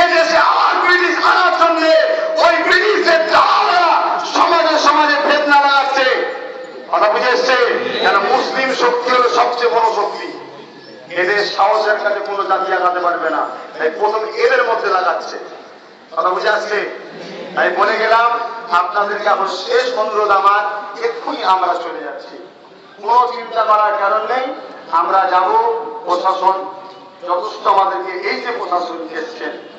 এদেশে আবার ব্রিটিশ আনার জন্য ওই ব্রিটিশের দালালা সমাজে সমাজে ফেতনা লাগাচ্ছে। কথা বুঝে এসছে? কেন মুসলিম শক্তি হলো সবচেয়ে বড় শক্তি। এদের সাহসের কাছে কোনো জাতি লাগাতে পারবে না। তাই প্রথম এদের মধ্যে লাগাচ্ছে। কথা বুঝে আসছে? তাই বলে গেলাম, আপনাদেরকে আমার শেষ অনুরোধ আমার, এক্ষুনি আমরা চলে যাচ্ছি। কোনো চিন্তা করার কারণ নেই। আমরা যাব প্রশাসন, যথেষ্ট আমাদেরকে এই যে প্রশাসন এসছেন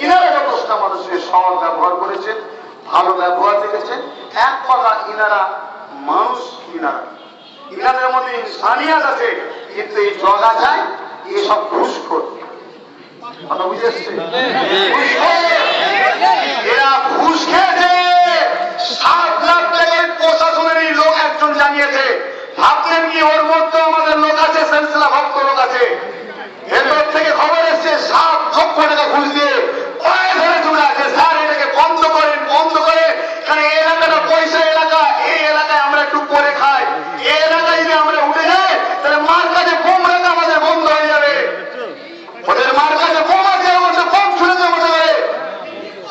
ইনারা আমাদের সঙ্গে সৎ ব্যবহার করেছেন, ভালো ব্যবহার দেখেছেন। এক কথা ইনারা মানুষ ইনারা। ইনাদের মধ্যে ইনসানিয়াত আছে, কিন্তু এই জগা যায় এসব ঘুষখোর। কথা এরা ঘুষ খেয়েছে। সাত লাখ টাকার প্রশাসনের এই লোক একজন জানিয়েছে। ভাবছেন কি, ওর মধ্যে আমাদের লোক আছে সেন্সিলা ভক্ত লোক আছে। ভেতর থেকে খবর এসছে, সাত লক্ষ টাকা ঘুষ দিয়ে পায়ে ধরে চলে আছে স্যার এটাকে বন্ধ করেন বন্ধ করে কারণ এই এলাকাটা পয়সা এলাকা এই এলাকায় আমরা একটু করে খাই এই এলাকায় যদি আমরা উঠে যাই তাহলে মার কাছে বোম রাখা আমাদের বন্ধ হয়ে যাবে ওদের মার কাছে বোম আছে ওদের বোম ছুড়ে দেবো যাবে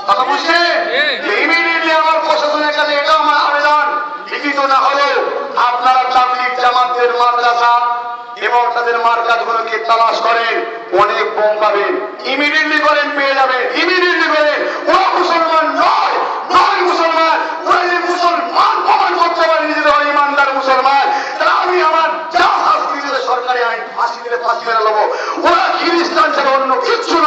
কথা বুঝছে ইমিডিয়েটলি আমার প্রশাসনের কাছে এটাও আমার আবেদন লিখিত না হলেও আপনারা তাবলিগ জামাতের মাদ্রাসা এবং তাদের মার্কাজগুলোকে তালাশ করেন অনেক বোম পাবেন ইমিডিয়েটলি করেন পেয়ে যাবেন ইমিডিয়েটলি করেন ওরা মুসলমান নয় নয় মুসলমান ওরা যদি মুসলমান প্রমাণ করতে পারে নিজেদের ওরা ইমানদার মুসলমান। তাহলে আমি আমার যা শাস্তি দিলে সরকারি আইন ফাঁসি দিলে ফাঁসি মেনে নেব ওরা খ্রিস্টান ছাড়া অন্য কিচ্ছু